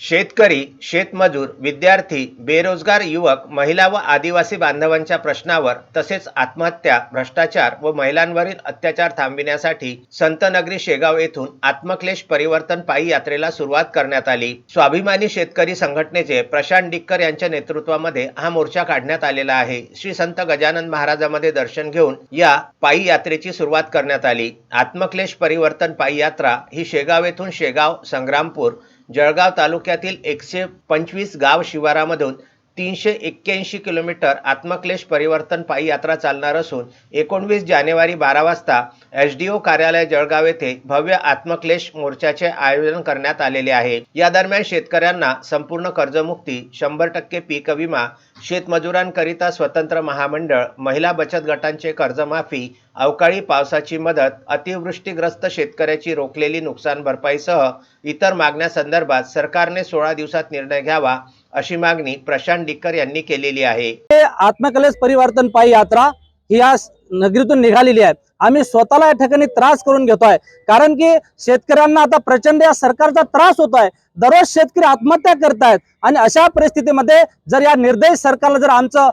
शेतकरी शेतमजूर विद्यार्थी बेरोजगार युवक महिला व आदिवासी बांधवांच्या प्रश्नावर तसेच आत्महत्या भ्रष्टाचार व महिलांवरील अत्याचार थांबविण्यासाठी संतनगरी शेगाव येथून आत्मक्लेश परिवर्तन पायी यात्रेला सुरुवात करण्यात आली. स्वाभिमानी शेतकरी संघटनेचे प्रशांत डिक्कर यांच्या नेतृत्वामध्ये हा मोर्चा काढण्यात आलेला आहे. श्री संत गजानन महाराजांमध्ये दर्शन घेऊन या पायी यात्रेची सुरुवात करण्यात आली. आत्मक्लेश परिवर्तन पायी यात्रा ही शेगाव येथून शेगाव संग्रामपूर जळगाव तालुक्यातील एकशे पंचवीस गाव शिवारामधून तीनशे एक्क्याऐंशी किलोमीटर आत्मक्लेश परिवर्तन पायी यात्रा चालणार असून एकोणवीस जानेवारी बारा वाजता एस डी ओ कार्यालय जळगाव येथे भव्य आत्मक्लेश मोर्चाचे आयोजन करण्यात आलेले आहे. या दरम्यान शेतकऱ्यांना संपूर्ण कर्जमुक्ती शंभर टक्के पीक विमा शेतमजुरांकरिता स्वतंत्र महामंडळ महिला बचत गटांचे कर्जमाफी अवकाळी पावसाची मदत अतिवृष्टीग्रस्त शेतकऱ्याची रोखलेली नुकसान भरपाईसह इतर मागण्यासंदर्भात सरकारने सोळा दिवसात निर्णय घ्यावा अशी मागणी प्रशांत डिक्कर यांनी केलेली आहे. हे आत्मकलेश परिवर्तन पायी यात्रा ही या नगरीतून निघालेली आहे. आम्ही स्वतःला या ठिकाणी त्रास करून घेतोय. कारण की शेतकऱ्यांना आता प्रचंड या सरकारचा त्रास होतोय. दररोज शेतकरी आत्महत्या करतायत. आणि अशा परिस्थितीमध्ये जर या निर्दयी सरकारला जर आमचं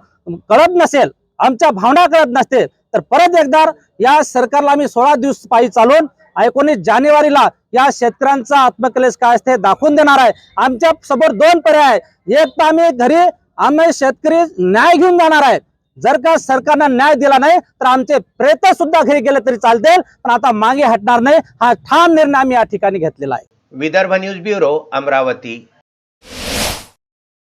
कळत नसेल आमच्या भावना कळत नसतील तर परत एकदा या सरकारला आम्ही सोळा दिवस पायी चालून एकोणीस जानेवारीला या शेतकऱ्यांचा आत्मकलेश काय असते दाखवून देणार आहे. आमच्यासमोर दोन पर्याय आहे. एक तर आम्ही घरी आम्ही शेतकरी न्याय घेऊन जाणार आहेत. जर का सरकारनं न्याय दिला नाही तर आमचे प्रेत सुद्धा घरी गेले तरी चालतील पण आता मागे हटणार नाही हा ठाम निर्णय आम्ही या ठिकाणी घेतलेला आहे. Vidarbha news bureau Amravati.